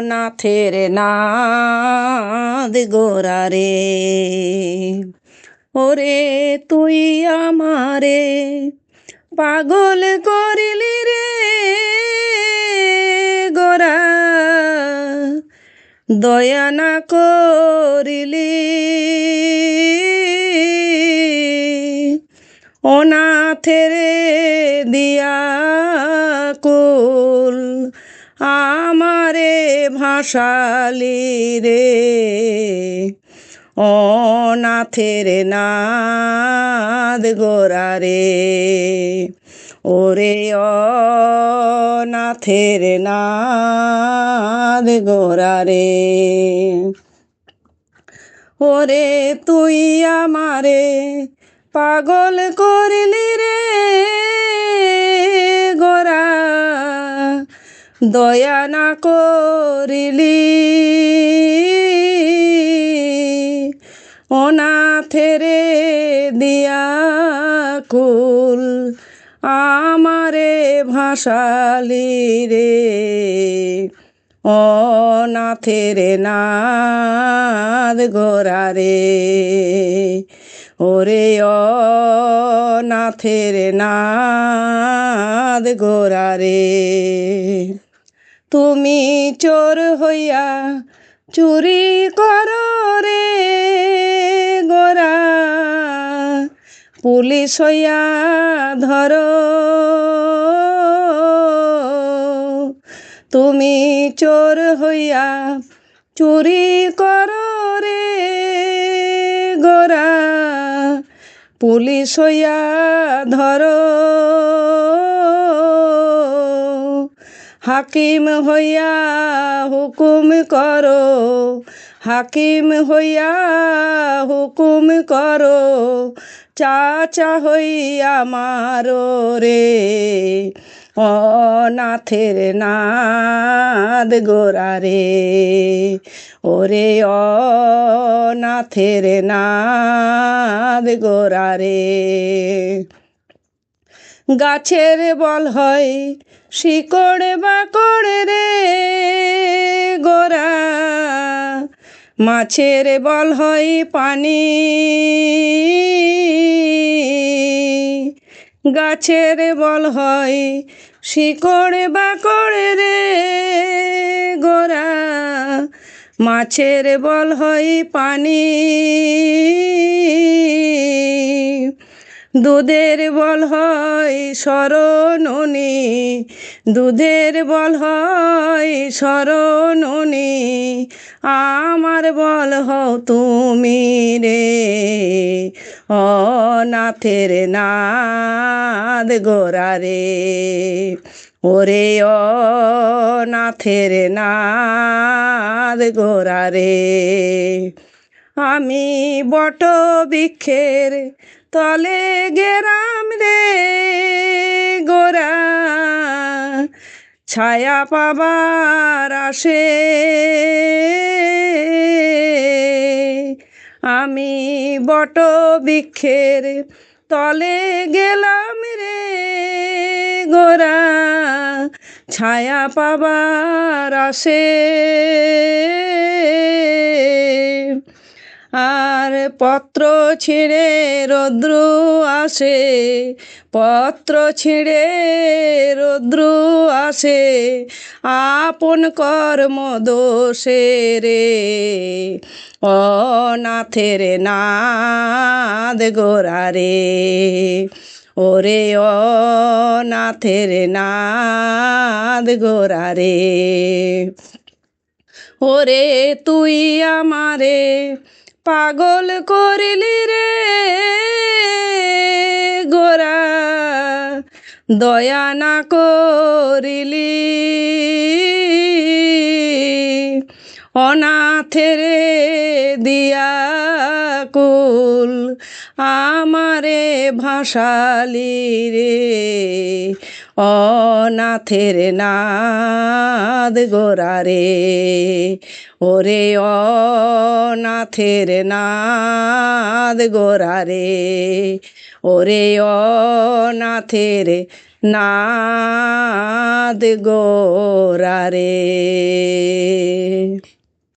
নাথের নাদ গোরা রে। ওরে তুই আমারে পাগল করিলি রে গোরা। দয়া না করিলি অনাথের দিয়া কুল। আমারে ভাসালি রে। অনাথের নাদ গোরা রে। ওরে অনাথের নাদ গোরা রে। ওরে তুই আমারে পাগল করিলি রে। দয়া না করিলি। অনাথেরে দিয়া কুল আমারে ভাসালি রে। অনাথের নাদ গোরা রে। ওরে অনাথের নাদ গোরা রে। তুমি চোর হইয়া চুরি করো রে গোরা। পুলিশ হইয়া ধর। তুমি চোর হইয়া চুরি করো রে গোরা। পুলিশ হইয়া ধরো। হাকিম হইয়া হুকুম করো হাকিম হইয়া হুকুম করো চাচা হইয়া মারো রে অনাথের নাদ গোরা রে ওরে অনাথের নাদ গোরা রে গাছের বল হয়, শিকড় বাকড় রে গোরা। মাছের বল হয় পানি। গাছের বল হয়, শিকড় বাকড় রে গোরা। মাছের বল হয় পানি। দুধের বল হয় শরণনি, দুধের বল হয় শরণনি, আমার বল হও তুমি রে। অনাথের নাদ গোরা রে, ওরে অনাথের নাদ গোরা রে। আমি বট বৃক্ষের তলে গেরাম রে গোরা, ছায়া পাবার আসে। আমি বট বৃক্ষের তলে গেলাম রে গোরা, ছায়া পাবার আসে। আর পত্র ছিঁড়ে রৌদ্র আসে পত্র ছিঁড়ে রৌদ্র আসে আপন কর্ম দোষে রে অনাথের নাদ গোরা রে ওরে অনাথের নাদ গোরা রে ওরে তুই আমারে পাগল করিলি রে গোরা দয়া না করিলি। অনাথের দিয়া কুল আমারে ভাসালি রে। অনাথের নাদ গোরা রে। ওরে অনাথের নাদ গোরা রে। ওরে অনাথের নাদ গোরা রে।